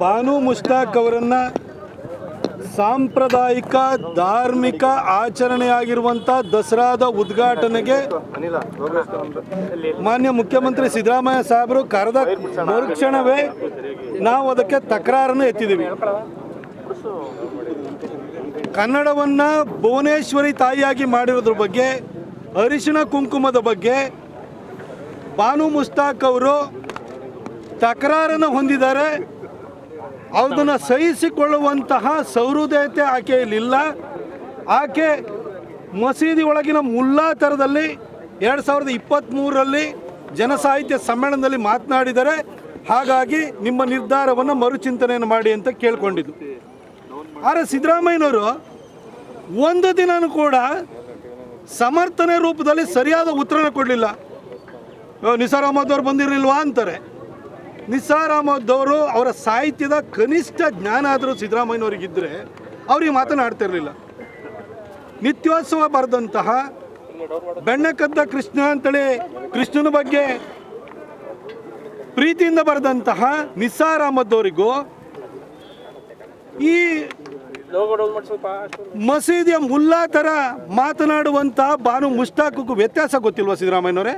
ಬಾನು ಮುಷ್ತಾಕ್ ಅವರನ್ನ ಸಾಂಪ್ರದಾಯಿಕ, ಧಾರ್ಮಿಕ ಆಚರಣೆಯಾಗಿರುವಂಥ ದಸರಾದ ಉದ್ಘಾಟನೆಗೆ ಮಾನ್ಯ ಮುಖ್ಯಮಂತ್ರಿ ಸಿದ್ದರಾಮಯ್ಯ ಸಾಹೇಬರು ಕರೆದ ಮರುಕ್ಷಣವೇ ನಾವು ಅದಕ್ಕೆ ತಕರಾರನ್ನು ಎತ್ತಿದ್ದೀವಿ. ಕನ್ನಡವನ್ನ ಭುವನೇಶ್ವರಿ ತಾಯಿಯಾಗಿ ಮಾಡಿರೋದ್ರ ಬಗ್ಗೆ, ಅರಿಶಿಣ ಕುಂಕುಮದ ಬಗ್ಗೆ ಬಾನು ಮುಸ್ತಾಕ್ ಅವರು ತಕರಾರನ್ನು ಹೊಂದಿದ್ದಾರೆ. ಅದನ್ನು ಸಹಿಸಿಕೊಳ್ಳುವಂತಹ ಸೌಹೃದಯತೆ ಆಕೆಯಲ್ಲಿಲ್ಲ ಆಕೆ ಮಸೀದಿ ಒಳಗಿನ ಮುಲ್ಲಾ ಥರದಲ್ಲಿ ಎರಡು ಸಾವಿರದ ಇಪ್ಪತ್ತ್ಮೂರರಲ್ಲಿ ಜನಸಾಹಿತ್ಯ ಸಮ್ಮೇಳನದಲ್ಲಿ ಮಾತನಾಡಿದರೆ ಹಾಗಾಗಿ ನಿಮ್ಮ ನಿರ್ಧಾರವನ್ನು ಮರುಚಿಂತನೆಯನ್ನು ಮಾಡಿ ಅಂತ ಕೇಳ್ಕೊಂಡಿದ್ದು. ಆದರೆ ಸಿದ್ದರಾಮಯ್ಯನವರು ಒಂದು ದಿನನೂ ಕೂಡ ಸಮರ್ಥನೆ ರೂಪದಲ್ಲಿ ಸರಿಯಾದ ಉತ್ತರನ ಕೊಡಲಿಲ್ಲ. ನಿಸಾರ್ ಅಹಮದ್ ಅವ್ರು ಬಂದಿರಲಿಲ್ವಾ ಅಂತಾರೆ. ನಿಸಾರ್ ಅಹಮದ್ ಅವರು ಸಾಹಿತ್ಯದ ಕನಿಷ್ಠ ಜ್ಞಾನ ಆದರೂ ಸಿದ್ದರಾಮಯ್ಯನವರಿಗಿದ್ದರೆ ಅವರಿಗೆ ಮಾತನಾಡ್ತಿರಲಿಲ್ಲ. ನಿತ್ಯೋತ್ಸವ ಬರೆದಂತಹ ಬೆಣ್ಣಕದ್ದ ಕೃಷ್ಣ ಅಂತೇಳಿ ಕೃಷ್ಣನ ಬಗ್ಗೆ ಪ್ರೀತಿಯಿಂದ ಬರೆದಂತಹ ನಿಸಾರ್ ಅಹಮದ್ ಅವರಿಗೂ ಈ ಮಸೀದಿಯ ಮುಲ್ಲಾ ಥರ ಮಾತನಾಡುವಂತಹ ಬಾನು ಮುಷ್ತಾಕಕ್ಕೂ ವ್ಯತ್ಯಾಸ ಗೊತ್ತಿಲ್ವಾ ಸಿದ್ದರಾಮಯ್ಯನವರೇ?